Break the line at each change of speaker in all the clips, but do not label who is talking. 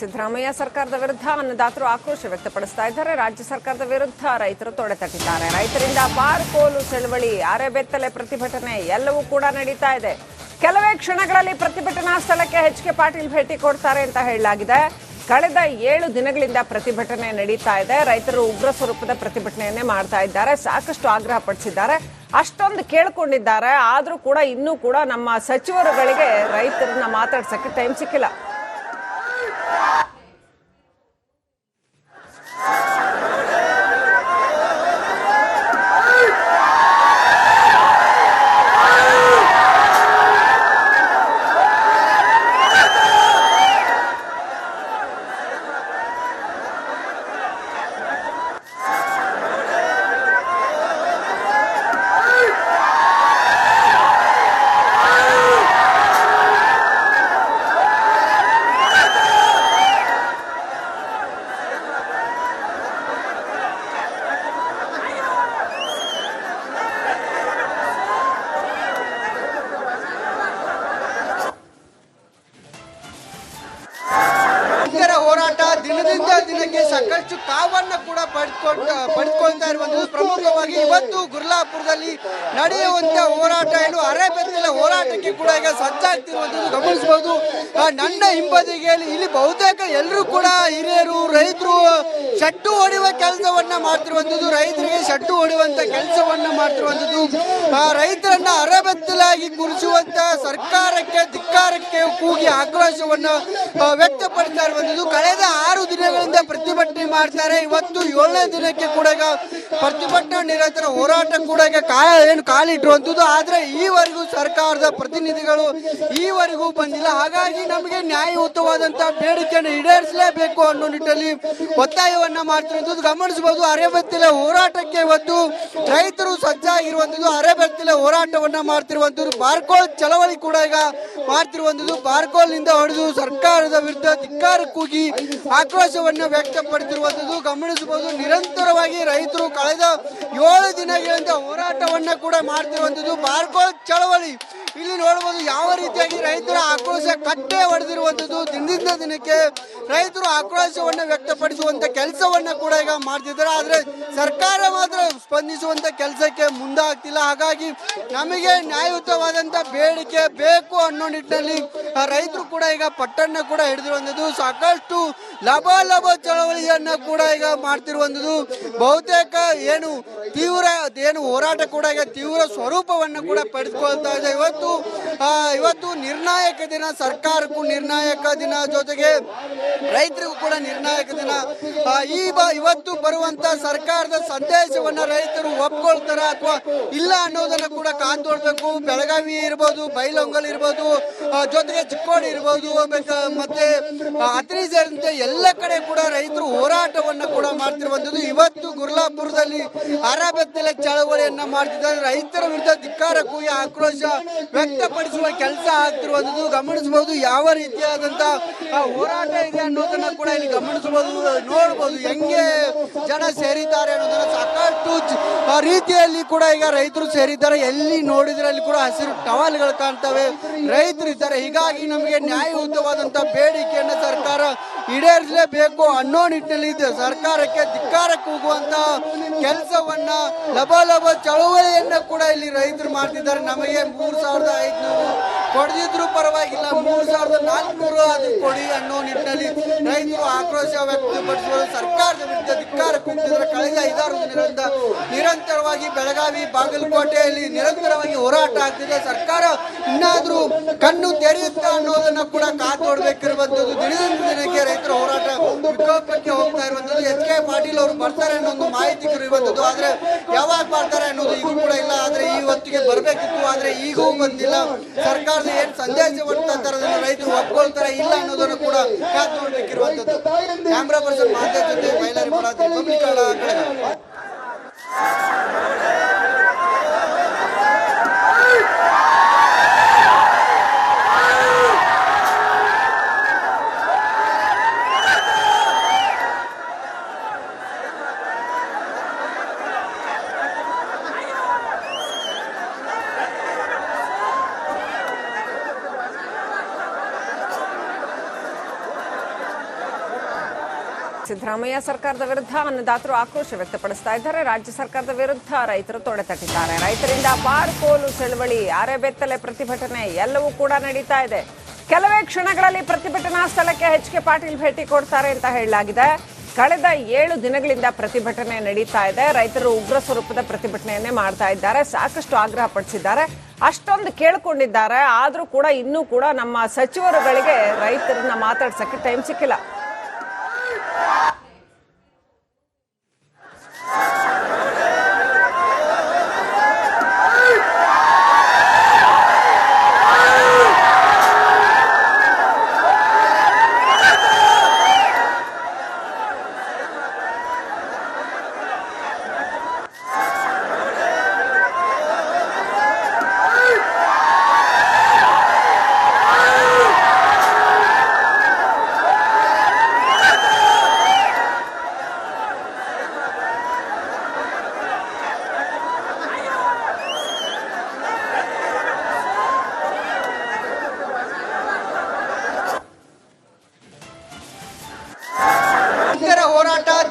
ಸಿದ್ದರಾಮಯ್ಯ ಸರ್ಕಾರದ ವಿರುದ್ಧ ಅನ್ನದಾತರು ಆಕ್ರೋಶ ವ್ಯಕ್ತಪಡಿಸ್ತಾ ಇದ್ದಾರೆ. ರಾಜ್ಯ ಸರ್ಕಾರದ ವಿರುದ್ಧ ರೈತರು ತೊಡೆತಟ್ಟಿದ್ದಾರೆ ರೈತರಿಂದ ಬಾರ್ಕೋಲು ಚಳವಳಿ ಅರೆಬೆತ್ತಲೆ ಪ್ರತಿಭಟನೆ ಎಲ್ಲವೂ ಕೂಡ ನಡೀತಾ ಇದೆ. ಕೆಲವೇ ಕ್ಷಣಗಳಲ್ಲಿ ಪ್ರತಿಭಟನಾ ಸ್ಥಳಕ್ಕೆ ಎಚ್ ಕೆ ಪಾಟೀಲ್ ಭೇಟಿ ಕೊಡ್ತಾರೆ ಅಂತ ಹೇಳಲಾಗಿದೆ. ಕಳೆದ ಏಳು ದಿನಗಳಿಂದ ಪ್ರತಿಭಟನೆ ನಡೀತಾ ಇದೆ. ರೈತರು ಉಗ್ರ ಸ್ವರೂಪದ ಪ್ರತಿಭಟನೆಯನ್ನೇ ಮಾಡ್ತಾ ಇದ್ದಾರೆ. ಸಾಕಷ್ಟು ಆಗ್ರಹ ಪಡಿಸಿದ್ದಾರೆ. ಅಷ್ಟೊಂದು ಕೇಳ್ಕೊಂಡಿದ್ದಾರೆ. ಆದರೂ ಕೂಡ ಇನ್ನೂ ಕೂಡ ನಮ್ಮ ಸಚಿವರುಗಳಿಗೆ ರೈತರನ್ನ ಮಾತಾಡ್ಸಕ್ಕೆ ಟೈಮ್ ಸಿಕ್ಕಿಲ್ಲ. Yeah.
ರೈತರ ಹೋರಾಟ ದಿನದಿಂದ ದಿನಕ್ಕೆ ಸಾಕಷ್ಟು ಕಾವನ್ನು ಕೂಡ ಪಡ್ಕೊಂಡ ಪಡ್ಕೊಳ್ತಾ ಇರುವಂತದ್ದು ಪ್ರಮುಖವಾಗಿ ಇವತ್ತು ಗುರ್ಲಾಪುರದಲ್ಲಿ ನಡೆಯುವಂತ ಹೋರಾಟ ಏನು? ಅರೆಬೆತ್ತಲ ಹೋರಾಟಕ್ಕೆ ಕೂಡ ಈಗ ಸಜ್ಜಾಗ್ತಿರುವಂತದ್ದು ಗಮನಿಸಬಹುದು. ನನ್ನ ಹಿಂಬದಿಗೆಯಲ್ಲಿ ಇಲ್ಲಿ ಬಹುತೇಕ ಎಲ್ಲರೂ ಕೂಡ ಹಿರಿಯರು, ರೈತರು ಶಟ್ಟು ಹೊಡೆಯುವ ಕೆಲಸವನ್ನ ಮಾಡ್ತಿರುವಂತದ್ದು ರೈತರಿಗೆ ಶಟ್ಟು ಹೊಡೆಯುವಂತ ಕೆಲಸವನ್ನ ಮಾಡ್ತಿರುವಂತದ್ದು ರೈತರನ್ನ ಅರೆಬೆತ್ತಲಾಗಿ ಕುರಿಸುವಂತ ಸರ್ಕಾರಕ್ಕೆ, ಧಿಕ್ಕಾರಕ್ಕೆ ಕೂಗಿ ಆಕ್ರೋಶವನ್ನ ವ್ಯಕ್ತಪಡಿಸ್ತಾ ಇರುವಂತದ್ದು ಕಳೆದ ಆರು ದಿನಗಳಿಂದ ಪ್ರತಿಭಟನೆ ಮಾಡ್ತಾರೆ. ಇವತ್ತು ಏಳನೇ ದಿನಕ್ಕೆ ಕೂಡ ಈಗ ಪ್ರತಿಭಟನಾ ನಿರಂತರ ಹೋರಾಟ ಕೂಡ ಈಗ ಕಾಲ ಏನು ಕಾಲಿಟ್ಟುವಂಥದ್ದು ಆದರೆ ಈವರೆಗೂ ಸರ್ಕಾರದ ಪ್ರತಿನಿಧಿಗಳು ಈವರೆಗೂ ಬಂದಿಲ್ಲ. ಹಾಗಾಗಿ ನಮಗೆ ನ್ಯಾಯಯುತವಾದಂಥ ಬೇಡಿಕೆಯನ್ನು ಈಡೇರಿಸಲೇಬೇಕು ಅನ್ನೋ ನಿಟ್ಟಿನಲ್ಲಿ ಒತ್ತಾಯವನ್ನು ಮಾಡ್ತಿರುವಂಥದ್ದು ಗಮನಿಸಬಹುದು ಅರೆಬೆತ್ತಲೆ ಹೋರಾಟಕ್ಕೆ ಇವತ್ತು ರೈತರು ಸಜ್ಜಾಗಿರುವಂಥದ್ದು, ಅರೆಬೆತ್ತಲೆ ಹೋರಾಟವನ್ನು ಮಾಡ್ತಿರುವಂಥದ್ದು. ಬಾರ್ಕೋಲ್ ಚಳವಳಿ ಕೂಡ ಈಗ ಮಾಡ್ತಿರುವಂಥದ್ದು. ಬಾರ್ಕೋಲ್ನಿಂದ ಹೊಡೆದು ಸರ್ಕಾರದ ವಿರುದ್ಧ ಧಿಕ್ಕಾರ ಕೂಗಿ ಆಕ್ರೋಶವನ್ನ ವ್ಯಕ್ತಪಡಿಸಿರುವಂತದ್ದು ಗಮನಿಸಬಹುದು. ನಿರಂತರವಾಗಿ ರೈತರು ಕಳೆದ ಏಳು ದಿನಗಳಿಂದ ಹೋರಾಟವನ್ನು ಕೂಡ ಮಾಡ್ತಿರುವಂಥದ್ದು. ಬಾರ್ಕೋಲ್ ಚಳವಳಿ ಇಲ್ಲಿ ನೋಡಬಹುದು ಯಾವ ರೀತಿಯಾಗಿ ರೈತರ ಆಕ್ರೋಶ ಕಟ್ಟೆ ಹೊಡೆದಿರುವಂತದ್ದು ದಿನದಿಂದ ದಿನಕ್ಕೆ ರೈತರು ಆಕ್ರೋಶವನ್ನ ವ್ಯಕ್ತಪಡಿಸುವಂತ ಕೆಲಸವನ್ನ ಕೂಡ ಈಗ ಮಾಡ್ತಿದ್ದಾರೆ. ಆದ್ರೆ ಸರ್ಕಾರ ಮಾತ್ರ ಸ್ಪಂದಿಸುವಂತ ಕೆಲಸಕ್ಕೆ ಮುಂದಾಗ್ತಿಲ್ಲ. ಹಾಗಾಗಿ ನಮಗೆ ನ್ಯಾಯಯುತವಾದಂತ ಬೇಡಿಕೆ ಬೇಕು ಅನ್ನೋ ನಿಟ್ಟಿನಲ್ಲಿ ರೈತರು ಕೂಡ ಈಗ ಪಟ್ಟನ್ನ ಕೂಡ ಹಿಡಿದಿರುವಂತದ್ದು ಸಾಕಷ್ಟು ಲಭಾಲಭ ಚಳವಳಿಯನ್ನ ಕೂಡ ಈಗ ಮಾಡ್ತಿರುವಂತದ್ದು ಬಹುತೇಕ ಏನು ತೀವ್ರ, ಏನು ಹೋರಾಟ ಕೂಡ ಈಗ ತೀವ್ರ ಸ್ವರೂಪವನ್ನು ಕೂಡ ಪಡೆದುಕೊಳ್ತಾ ಇದೆ. ಇವತ್ತು ಆ, ಇವತ್ತು ನಿರ್ಣಾಯಕ ದಿನ ಸರ್ಕಾರಕ್ಕೂ ನಿರ್ಣಾಯಕ ದಿನ ಜೊತೆಗೆ ರೈತರಿಗೂ ಕೂಡ ನಿರ್ಣಾಯಕ ದಿನ. ಈ ಇವತ್ತು ಬರುವಂತ ಸರ್ಕಾರದ ಸಂದೇಶವನ್ನ ರೈತರು ಒಪ್ಕೊಳ್ತಾರ ಅಥವಾ ಇಲ್ಲ ಅನ್ನೋದನ್ನ ಕೂಡ ಕಾಂತೊಳ್ಬೇಕು ಬೆಳಗಾವಿ ಇರ್ಬೋದು ಬೈಲೊಂಗಲ್ ಇರ್ಬೋದು ಜೊತೆಗೆ ಚಿಕ್ಕೋಡಿ ಇರ್ಬೋದು ಮತ್ತೆ ಅತ್ರಿ ಸೇರಿದಂತೆ ಎಲ್ಲ ಕಡೆ ಕೂಡ ರೈತರು ಹೋರಾಟವನ್ನ ಕೂಡ ಮಾಡ್ತಿರುವಂತದ್ದು ಇವತ್ತು ಗುರ್ಲಾಪುರದಲ್ಲಿ ಅರಬೆತ್ತಲೆ ಚಳವಳಿಯನ್ನ ಮಾಡ್ತಿದ್ದಾರೆ. ರೈತರ ವಿರುದ್ಧ ಧಿಕ್ಕಾರ ಕೂಗಿ ಆಕ್ರೋಶ ವ್ಯಕ್ತಪಡಿಸುವ ಕೆಲಸ ಆಗ್ತಿರುವಂತದ್ದು ಗಮನಿಸಬಹುದು ಯಾವ ರೀತಿಯಾದಂತ ಆ, ಹೋರಾಟ ಇದೆ ಅನ್ನೋದನ್ನ ಕೂಡ ಇಲ್ಲಿ ಗಮನಿಸಬಹುದು ನೋಡಬಹುದು. ಹೆಂಗೆ ಜನ ಸೇರಿದ್ದಾರೆ ಅನ್ನೋದನ್ನ ಸಾಕಷ್ಟು ರೀತಿಯಲ್ಲಿ ಕೂಡ ಈಗ ರೈತರು ಸೇರಿದ್ದಾರೆ. ಎಲ್ಲಿ ನೋಡಿದ್ರೆ ಅಲ್ಲಿ ಕೂಡ ಹಸಿರು ಟವಾಲ್ಗಳು ಕಾಣ್ತವೆ. ರೈತರು ಇದ್ದಾರೆ. ಹೀಗಾಗಿ ನಮಗೆ ನ್ಯಾಯಯುತವಾದಂತ ಬೇಡಿಕೆಯನ್ನ ಸರ್ಕಾರ ಈಡೇರಿಸಲೇಬೇಕು ಅನ್ನೋ ನಿಟ್ಟಿನಲ್ಲಿ ಇದೆ. ಸರ್ಕಾರಕ್ಕೆ ಧಿಕ್ಕಾರಕ್ಕೆ ಹೋಗುವಂತ ಕೆಲಸವನ್ನ ಲಬಲಬ ಚಳವಳಿಯನ್ನ ಕೂಡ ಇಲ್ಲಿ ರೈತರು ಮಾಡ್ತಿದ್ದಾರೆ. ನಮಗೆ ಮೂರು ಸಾವಿರದ ಐದ್ನೂರು ಕೊಡದಿದ್ರು ಪರವಾಗಿಲ್ಲ. ಮೂರು ಸಾವಿರದ ನಾಲ್ಕುನೂರು ಅದು ಕೊಡಿ ಅನ್ನೋ ನಿಟ್ಟಿನಲ್ಲಿ ರೈತರು ಆಕ್ರೋಶ ವ್ಯಕ್ತಪಡಿಸುವ ಸರ್ಕಾರದ ವಿರುದ್ಧ ಧಿಕ್ಕಾರ ಹೋಗ್ತಿದ್ದಾರೆ ಕಳೆದ ಐದಾರು ದಿನಗಳಿಂದ ನಿರಂತರವಾಗಿ ಬೆಳಗಾವಿ, ಬಾಗಲಕೋಟೆಯಲ್ಲಿ ನಿರಂತರವಾಗಿ ಹೋರಾಟ ಆಗ್ತಿದೆ. ಸರ್ಕಾರ ಇನ್ನಾದ್ರೂ ಕಣ್ಣು ತೆರೆಯುತ್ತಾ ಅನ್ನೋದನ್ನ ಕೂಡ ಕಾದು ನೋಡ್ಬೇಕಿರುವಂತದ್ದು ದಿನದಿಂದ ದಿನಕ್ಕೆ ರೈತರ ಹೋರಾಟ ವಿಕೋಪಕ್ಕೆ ಹೋಗ್ತಾ ಇರುವಂತದ್ದು ಎಸ್ ಕೆ ಪಾಟೀಲ್ ಅವರು ಬರ್ತಾರೆ ಅನ್ನೋ ಒಂದು ಮಾಹಿತಿ ಇರುವಂತದ್ದು ಆದ್ರೆ ಯಾವಾಗ ಬರ್ತಾರೆ ಅನ್ನೋದು ಈಗೂ ಕೂಡ ಇಲ್ಲ. ಆದ್ರೆ ಈ ಹೊತ್ತಿಗೆ ಬರ್ಬೇಕಿತ್ತು. ಆದ್ರೆ ಈಗೂ ಬಂದಿಲ್ಲ. ಸರ್ಕಾರದ ಏನ್ ಸಂದೇಶವನ್ನು ತಂತಾರೆ ಅದನ್ನ ರೈತರು ಒಪ್ಕೊಳ್ತಾರೆ, ಇಲ್ಲ ಅನ್ನೋದನ್ನು ಕೂಡ ಕಾದು ನೋಡ್ಬೇಕಿರುವಂತದ್ದು ಕ್ಯಾಮ್ರಾ ಪರ್ಸನ್ ಮಾತೆ ಜೊತೆ ಪಬ್ಲಿಕ್ ಪಬ್ಲಿಕ್
ಸಿದ್ದರಾಮಯ್ಯ ಸರ್ಕಾರದ ವಿರುದ್ಧ ಅನ್ನದಾತರು ಆಕ್ರೋಶ ವ್ಯಕ್ತಪಡಿಸ್ತಾ ಇದ್ದಾರೆ. ರಾಜ್ಯ ಸರ್ಕಾರದ ವಿರುದ್ಧ ರೈತರು ತೊಡೆತಟ್ಟಿದ್ದಾರೆ. ರೈತರಿಂದ ಬಾರ್ಕೋಲು ಚಳವಳಿ ಅರೆಬೆತ್ತಲೆ ಪ್ರತಿಭಟನೆ ಎಲ್ಲವೂ ಕೂಡ ನಡೀತಾ ಇದೆ. ಕೆಲವೇ ಕ್ಷಣಗಳಲ್ಲಿ ಪ್ರತಿಭಟನಾ ಸ್ಥಳಕ್ಕೆ ಎಚ್ ಕೆ ಪಾಟೀಲ್ ಭೇಟಿ ಕೊಡ್ತಾರೆ ಅಂತ ಹೇಳಲಾಗಿದೆ. ಕಳೆದ ಏಳು ದಿನಗಳಿಂದ ಪ್ರತಿಭಟನೆ ನಡೀತಾ ಇದೆ. ರೈತರು ಉಗ್ರ ಸ್ವರೂಪದ ಪ್ರತಿಭಟನೆಯನ್ನೇ ಮಾಡ್ತಾ ಇದ್ದಾರೆ. ಸಾಕಷ್ಟು ಆಗ್ರಹ ಪಡಿಸಿದ್ದಾರೆ. ಅಷ್ಟೊಂದು ಕೇಳ್ಕೊಂಡಿದ್ದಾರೆ. ಆದರೂ ಕೂಡ ಇನ್ನೂ ಕೂಡ ನಮ್ಮ ಸಚಿವರುಗಳಿಗೆ ರೈತರನ್ನ ಮಾತಾಡ್ಸೋಕ್ಕೆ ಟೈಮ್ ಸಿಕ್ಕಿಲ್ಲ.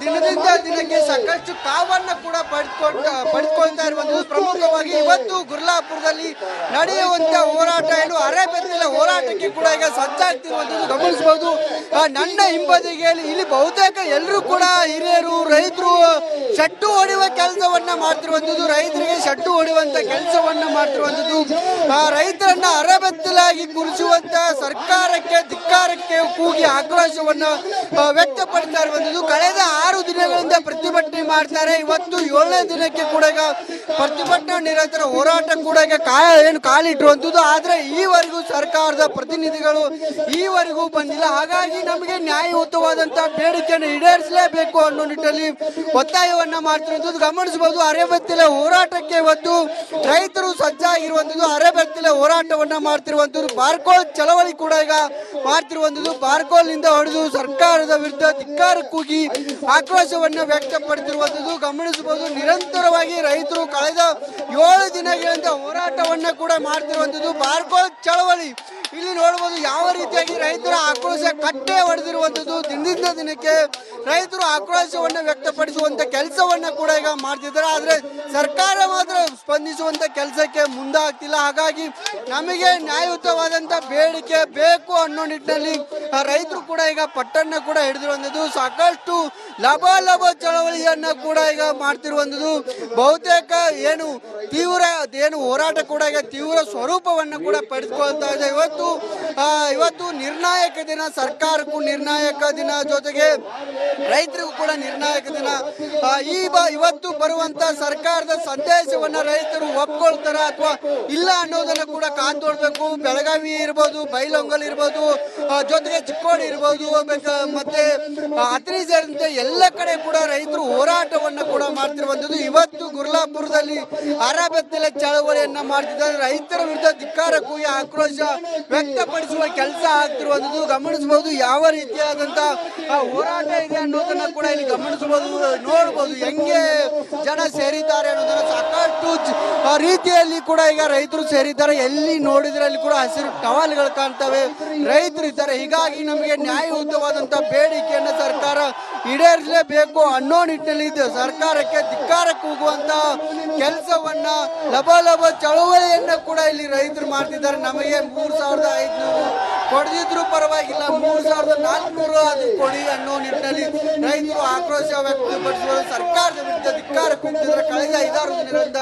ದಿನದಿಂದ ದಿನಕ್ಕೆ ಸಾಕಷ್ಟು ಕಾವನ್ನ ಕೂಡ ಪಡೆದುಕೊಂಡ ಪಡೆದುಕೊಳ್ತಾ ಇರುವಂತಹ ಪ್ರಮುಖವಾಗಿ ಇವತ್ತು ಗುರ್ಲಾಪುರದಲ್ಲಿ ನಡೆಯುವಂತ ಹೋರಾಟ ಏನು? ಅರೆಬೆತ್ತಲ ಹೋರಾಟಕ್ಕೆ ಕೂಡ ಈಗ ಸಜ್ಜಾಗ್ತಿರುವಂತದ್ದು ಗಮನಿಸಬಹುದು. ನನ್ನ ಹಿಂಬದಿಗೆ ಇಲ್ಲಿ ಬಹುತೇಕ ಎಲ್ಲರೂ ಕೂಡ ಹಿರಿಯರು ರೈತರು ಶಟ್ಟು ಹೊಡೆಯುವ ಕೆಲಸವನ್ನ ಮಾಡ್ತಿರುವಂತದ್ದು ರೈತರಿಗೆ ಶಟ್ಟು ಹೊಡೆಯುವಂತ ಕೆಲಸವನ್ನ ಮಾಡ್ತಿರುವಂತದ್ದು ಆ, ರೈತರನ್ನ ಅರೆಬೆತ್ತಲಾಗಿ ಕುರಿಸುವಂತ ಸರ್ಕಾರಕ್ಕೆ ಧಿಕ್ಕಾರಕ್ಕೆ ಕೂಗಿ ಆಕ್ರೋಶವನ್ನ ವ್ಯಕ್ತಪಡಿಸ್ತಾ ಇರುವಂತದ್ದು ಕಳೆದ ಆರು ದಿನಗಳಿಂದ ಪ್ರತಿಭಟನೆ ಮಾಡ್ತಾರೆ. ಇವತ್ತು ಏಳನೇ ದಿನಕ್ಕೆ ಕೂಡ ಈಗ ಪ್ರತಿಭಟನೆ ನಿರಂತರ ಹೋರಾಟ ಕೂಡ ಈಗ ಕಾಯ ಏನು ಕಾಲಿಟ್ಟಿರುವಂಥದ್ದು ಆದರೆ ಈವರೆಗೂ ಸರ್ಕಾರದ ಪ್ರತಿನಿಧಿಗಳು ಈವರೆಗೂ ಬಂದಿಲ್ಲ. ಹಾಗಾಗಿ ನಮಗೆ ನ್ಯಾಯಯುತವಾದಂಥ ಬೇಡಿಕೆಯನ್ನು ಈಡೇರಿಸಲೇಬೇಕು ಅನ್ನೋ ನಿಟ್ಟಿನಲ್ಲಿ ಒತ್ತಾಯವನ್ನ ಮಾಡ್ತಿರುವಂಥದ್ದು ಗಮನಿಸಬಹುದು ಅರೆಬತ್ತಿಲ ಹೋರಾಟಕ್ಕೆ ಇವತ್ತು ರೈತರು ಸಜ್ಜಾಗಿರುವಂಥದ್ದು, ಅರೆಬತ್ತಿಲ ಹೋರಾಟವನ್ನ ಮಾಡ್ತಿರುವಂಥದ್ದು. ಬಾರ್ಕೋಲ್ ಚಳವಳಿ ಕೂಡ ಈಗ ಮಾಡ್ತಿರುವಂಥದ್ದು. ಬಾರ್ಕೋಲ್ನಿಂದ ಹೊಡೆದು ಸರ್ಕಾರದ ವಿರುದ್ಧ ಧಿಕ್ಕಾರ ಕೂಗಿ ಆಕ್ರೋಶವನ್ನ ವ್ಯಕ್ತಪಡಿಸಿರುವಂತದ್ದು ಗಮನಿಸಬಹುದು ನಿರಂತರವಾಗಿ ರೈತರು ಕಳೆದ ಏಳು ದಿನಗಳಿಂದ ಹೋರಾಟವನ್ನು ಕೂಡ ಮಾಡ್ತಿರುವಂಥದ್ದು ಬಾರ್ಕೋ ಚಳವಳಿ. ಇಲ್ಲಿ ನೋಡಬಹುದು ಯಾವ ರೀತಿಯಾಗಿ ರೈತರ ಆಕ್ರೋಶ ಕಟ್ಟೆ ಹೊಡೆದಿರುವಂತದ್ದು ದಿನದಿಂದ ದಿನಕ್ಕೆ ರೈತರು ಆಕ್ರೋಶವನ್ನು ವ್ಯಕ್ತಪಡಿಸುವಂತ ಕೆಲಸವನ್ನ ಕೂಡ ಈಗ ಮಾಡ್ತಿದ್ದಾರೆ. ಆದ್ರೆ ಸರ್ಕಾರ ಮಾತ್ರ ಸ್ಪಂದಿಸುವಂತ ಕೆಲಸಕ್ಕೆ ಮುಂದಾಗ್ತಿಲ್ಲ. ಹಾಗಾಗಿ ನಮಗೆ ನ್ಯಾಯಯುತವಾದಂತ ಬೇಡಿಕೆ ಬೇಕು ಅನ್ನೋ ನಿಟ್ಟಿನಲ್ಲಿ ರೈತರು ಕೂಡ ಈಗ ಪಟ್ಟಣ್ಣ ಕೂಡ ಹಿಡಿದಿರುವಂತದ್ದು ಸಾಕಷ್ಟು ಲಭಾಲಭ ಚಳವಳಿಯನ್ನ ಕೂಡ ಈಗ ಮಾಡ್ತಿರುವಂತದ್ದು ಬಹುತೇಕ ಏನು ತೀವ್ರ, ಏನು ಹೋರಾಟ ಕೂಡ ಈಗ ತೀವ್ರ ಸ್ವರೂಪವನ್ನು ಕೂಡ ಪಡೆದುಕೊಳ್ತಾ ಇದೆ. ಇವತ್ತು ಆ, ಇವತ್ತು ನಿರ್ಣಾಯಕ ದಿನ ಸರ್ಕಾರಕ್ಕೂ ನಿರ್ಣಾಯಕ ದಿನ ಜೊತೆಗೆ ರೈತರಿಗೂ ಕೂಡ ನಿರ್ಣಾಯಕ ದಿನ. ಈ ಇವತ್ತು ಬರುವಂತ ಸರ್ಕಾರದ ಸಂದೇಶವನ್ನ ರೈತರು ಒಪ್ಕೊಳ್ತಾರ ಅಥವಾ ಇಲ್ಲ ಅನ್ನೋದನ್ನ ಕೂಡ ಕಾದ್ ಬೆಳಗಾವಿ ಇರ್ಬೋದು ಬೈಲೊಂಗಲ್ ಇರ್ಬೋದು ಜೊತೆಗೆ ಚಿಕ್ಕೋಡಿ ಇರ್ಬೋದು ಮತ್ತೆ ಅತ್ರಿ ಸೇರಿದಂತೆ ಎಲ್ಲ ಕಡೆ ಕೂಡ ರೈತರು ಹೋರಾಟವನ್ನ ಕೂಡ ಮಾಡ್ತಿರುವಂತದ್ದು ಇವತ್ತು ಗುರ್ಲಾಪುರದಲ್ಲಿ ಅರಬೆತ್ತಲೆ ಚಳವಳಿಯನ್ನ ಮಾಡ್ತಿದ್ದಾರೆ. ರೈತರ ವಿರುದ್ಧ ಧಿಕ್ಕಾರ ಕೂಗಿ ಆಕ್ರೋಶ ವ್ಯಕ್ತಪಡಿಸುವ ಕೆಲಸ ಆಗ್ತಿರುವಂತದ್ದು ಗಮನಿಸಬಹುದು ಯಾವ ರೀತಿಯಾದಂತ ಆ, ಹೋರಾಟ ಇದೆ ಅನ್ನೋದನ್ನ ಕೂಡ ಇಲ್ಲಿ ಗಮನಿಸಬಹುದು ನೋಡಬಹುದು. ಹೆಂಗೆ ಜನ ಸೇರಿದ್ದಾರೆ ಅನ್ನೋದನ್ನ ಸಾಕಷ್ಟು ರೀತಿಯಲ್ಲಿ ಕೂಡ ಈಗ ರೈತರು ಸೇರಿದ್ದಾರೆ. ಎಲ್ಲಿ ನೋಡಿದ್ರೆ ಅಲ್ಲಿ ಕೂಡ ಹಸಿರು ಟವಲ್ಗಳು ಕಾಣ್ತವೆ. ರೈತರು ಇದ್ದಾರೆ. ಹೀಗಾಗಿ ನಮಗೆ ನ್ಯಾಯಯುತವಾದಂತ ಬೇಡಿಕೆಯನ್ನ ಸರ್ಕಾರ ಈಡೇರಿಸಲೇಬೇಕು ಅನ್ನೋ ನಿಟ್ಟಿನಲ್ಲಿ ಇದು. ಸರ್ಕಾರಕ್ಕೆ ಧಿಕ್ಕಾರ ಕೂಗುವಂತ ಕೆಲಸವನ್ನ ಲಬಲಬ ಚಳವಳಿಯನ್ನ ಕೂಡ ಇಲ್ಲಿ ರೈತರು ಮಾಡ್ತಿದ್ದಾರೆ. ನಮಗೆ ಮೂರ್ ಸಾವಿರದ ಐದ್ನೂರು ಕೊಡದಿದ್ರು ಪರವಾಗಿಲ್ಲ. ಮೂರು ಸಾವಿರದ ನಾಲ್ಕುನೂರು ಅದು ಕೊಡಿ ಅನ್ನೋ ನಿಟ್ಟಿನಲ್ಲಿ ರೈತರು ಆಕ್ರೋಶ ವ್ಯಕ್ತಪಡಿಸಿದರು ಸರ್ಕಾರದ ವಿರುದ್ಧ ಧಿಕ್ಕಾರ ಕಳೆದ ಐದಾರು ದಿನಗಳಿಂದ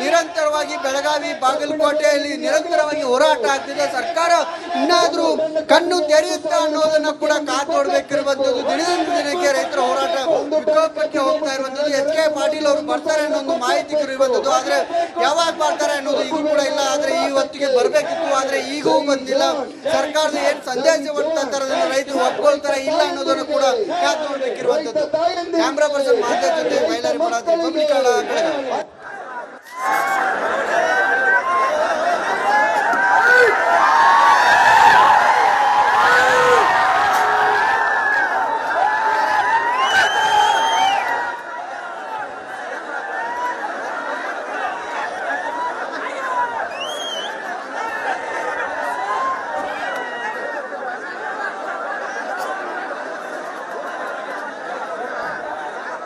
ನಿರಂತರವಾಗಿ ಬೆಳಗಾವಿ, ಬಾಗಲಕೋಟೆಯಲ್ಲಿ ನಿರಂತರವಾಗಿ ಹೋರಾಟ ಆಗ್ತಿದೆ. ಸರ್ಕಾರ ಇನ್ನಾದ್ರೂ ಕಣ್ಣು ತೆರೆಯುತ್ತಾ ಅನ್ನೋದನ್ನ ಕೂಡ ಕಾದು ನೋಡ್ಬೇಕಿರುವಂತದ್ದು ದಿನದಿಂದ ದಿನಕ್ಕೆ ರೈತರ ಹೋರಾಟ ವಿಕೋಪಕ್ಕೆ ಹೋಗ್ತಾ ಇರುವಂತದ್ದು ಎಚ್ ಕೆ ಪಾಟೀಲ್ ಅವರು ಬರ್ತಾರೆ ಅನ್ನೋ ಒಂದು ಮಾಹಿತಿ ಇರುವಂತದ್ದು ಆದ್ರೆ ಯಾವಾಗ ಬರ್ತಾರೆ ಅನ್ನೋದು ಈಗ ಕೂಡ ಇಲ್ಲ. ಆದ್ರೆ ಈ ಹೊತ್ತಿಗೆ ಬರ್ಬೇಕಿತ್ತು. ಆದ್ರೆ ಈಗೂ ಗೊತ್ತಿಲ್ಲ ಸರ್ಕಾರದ ಏನ್ ಸಂದೇಶ ರೈತರು ಒಪ್ಕೊಳ್ತಾರೆ ಇಲ್ಲ ಅನ್ನೋದನ್ನ ಕೂಡ ಕ್ಯಾಮ್ರಾ ಪರ್ಸನ್ ಮಾತಾಡ ಜೊತೆ ಬಯಲಾರಿ